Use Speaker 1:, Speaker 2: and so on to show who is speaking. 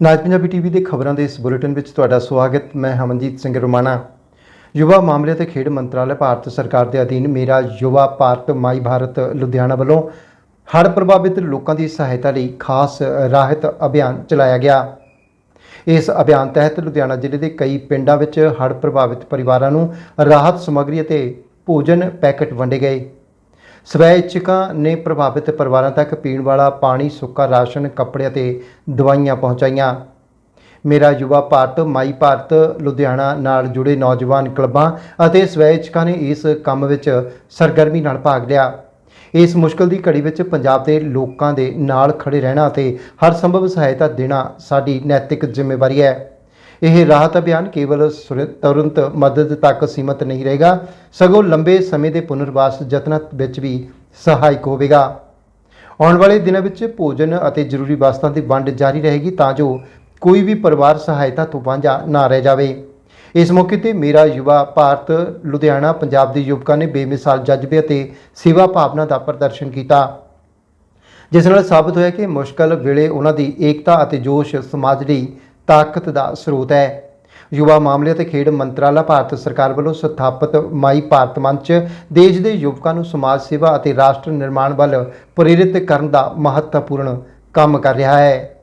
Speaker 1: ਨਾਜ Punjabi TV ਦੇ ਖਬਰਾਂ ਦੇ ਇਸ ਬੁਲੇਟਿਨ ਵਿੱਚ ਤੁਹਾਡਾ ਸਵਾਗਤ। ਮੈਂ ਹਮਨਜੀਤ ਸਿੰਘ ਰੋਮਾਣਾ। ਯੁਵਾ ਮਾਮਲੇ ਤੇ ਖੇਡ ਮੰਤਰਾਲੇ ਭਾਰਤ ਸਰਕਾਰ ਦੇ ਅਧੀਨ ਮੇਰਾ ਯੁਵਾ ਭਾਰਤ ਮਾਈ ਭਾਰਤ ਲੁਧਿਆਣਾ ਵੱਲੋਂ ਹੜ੍ਹ ਪ੍ਰਭਾਵਿਤ ਲੋਕਾਂ ਦੀ ਸਹਾਇਤਾ ਲਈ ਖਾਸ ਰਾਹਤ ਅਭਿਆਨ ਚਲਾਇਆ ਗਿਆ। ਇਸ ਅਭਿਆਨ ਤਹਿਤ ਲੁਧਿਆਣਾ ਜ਼ਿਲ੍ਹੇ ਦੇ ਕਈ ਪਿੰਡਾਂ ਵਿੱਚ ਹੜ੍ਹ ਪ੍ਰਭਾਵਿਤ ਪਰਿਵਾਰਾਂ ਨੂੰ ਰਾਹਤ ਸਮੱਗਰੀ ਅਤੇ ਭੋਜਨ ਪੈਕੇਟ ਵੰਡੇ ਗਏ। ਸਵੈ ਇੱਛਕਾਂ ਨੇ ਪ੍ਰਭਾਵਿਤ ਪਰਿਵਾਰਾਂ ਤੱਕ ਪੀਣ ਵਾਲਾ ਪਾਣੀ, ਸੁੱਕਾ ਰਾਸ਼ਨ, ਕੱਪੜੇ ਅਤੇ ਦਵਾਈਆਂ ਪਹੁੰਚਾਈਆਂ। ਮੇਰਾ ਯੁਵਾ ਭਾਰਤ, ਮਾਈ ਭਾਰਤ, ਲੁਧਿਆਣਾ ਨਾਲ ਜੁੜੇ ਨੌਜਵਾਨ ਕਲੱਬਾਂ ਅਤੇ ਸਵੈ ਇੱਛਕਾਂ ਨੇ ਇਸ ਕੰਮ ਵਿੱਚ ਸਰਗਰਮੀ ਨਾਲ ਭਾਗ ਲਿਆ। ਇਸ ਮੁਸ਼ਕਲ ਦੀ ਘੜੀ ਵਿੱਚ ਪੰਜਾਬ ਦੇ ਲੋਕਾਂ ਦੇ ਨਾਲ ਖੜੇ ਰਹਿਣਾ ਅਤੇ ਹਰ ਸੰਭਵ ਸਹਾਇਤਾ ਦੇਣਾ ਸਾਡੀ ਨੈਤਿਕ ਜ਼ਿੰਮੇਵਾਰੀ ਹੈ। ਇਹ ਰਾਹਤ ਅਭਿਆਨ ਕੇਵਲ ਸੁਰ- ਤੁਰੰਤ ਮਦਦ ਤੱਕ ਸੀਮਤ ਨਹੀਂ ਰਹੇਗਾ, ਸਗੋਂ ਲੰਬੇ ਸਮੇਂ ਦੇ ਪੁਨਰਵਾਸ ਯਤਨਾਂ ਵਿੱਚ ਵੀ ਸਹਾਇਕ ਹੋਵੇਗਾ। ਆਉਣ ਵਾਲੇ ਦਿਨਾਂ ਵਿੱਚ ਭੋਜਨ ਅਤੇ ਜ਼ਰੂਰੀ ਵਸਤਾਂ ਦੀ ਵੰਡ ਜਾਰੀ ਰਹੇਗੀ ਤਾਂ ਜੋ ਕੋਈ ਵੀ ਪਰਿਵਾਰ ਸਹਾਇਤਾ ਤੋਂ ਵਾਂਝਾ ਨਾ ਰਹਿ ਜਾਵੇ। ਇਸ ਮੌਕੇ ਤੇ ਮੇਰਾ ਯੁਵਾ ਭਾਰਤ, ਲੁਧਿਆਣਾ, ਪੰਜਾਬ ਦੇ ਯੁਵਕਾਂ ਨੇ ਬੇਮਿਸਾਲ ਜਜ਼ਬੇ ਅਤੇ ਸੇਵਾ ਭਾਵਨਾ ਦਾ ਪ੍ਰਦਰਸ਼ਨ ਕੀਤਾ। ਜਿਸ ਨਾਲ ਸਾਬਤ ਹੋਇਆ ਕਿ ਮੁਸ਼ਕਲ ਵੇਲੇ ਉਹਨਾਂ ਦੀ ਏਕਤਾ ਅਤੇ ਜੋਸ਼ ਸਮਾਜ ਲਈ ਤਾਕਤ ਦਾ ਸਰੋਤ ਹੈ। ਯੁਵਾ ਮਾਮਲੇ ਅਤੇ ਖੇਡ ਮੰਤਰਾਲਾ ਭਾਰਤ ਸਰਕਾਰ ਵੱਲੋਂ ਸਥਾਪਿਤ ਮਾਈ ਭਾਰਤ ਮੰਚ ਦੇਸ਼ ਦੇ ਯੁਵਕਾਂ ਨੂੰ ਸਮਾਜ ਸੇਵਾ ਅਤੇ ਰਾਸ਼ਟਰ ਨਿਰਮਾਣ ਵੱਲ ਪ੍ਰੇਰਿਤ ਕਰਨ ਦਾ ਮਹੱਤਵਪੂਰਨ ਕੰਮ ਕਰ ਰਿਹਾ ਹੈ।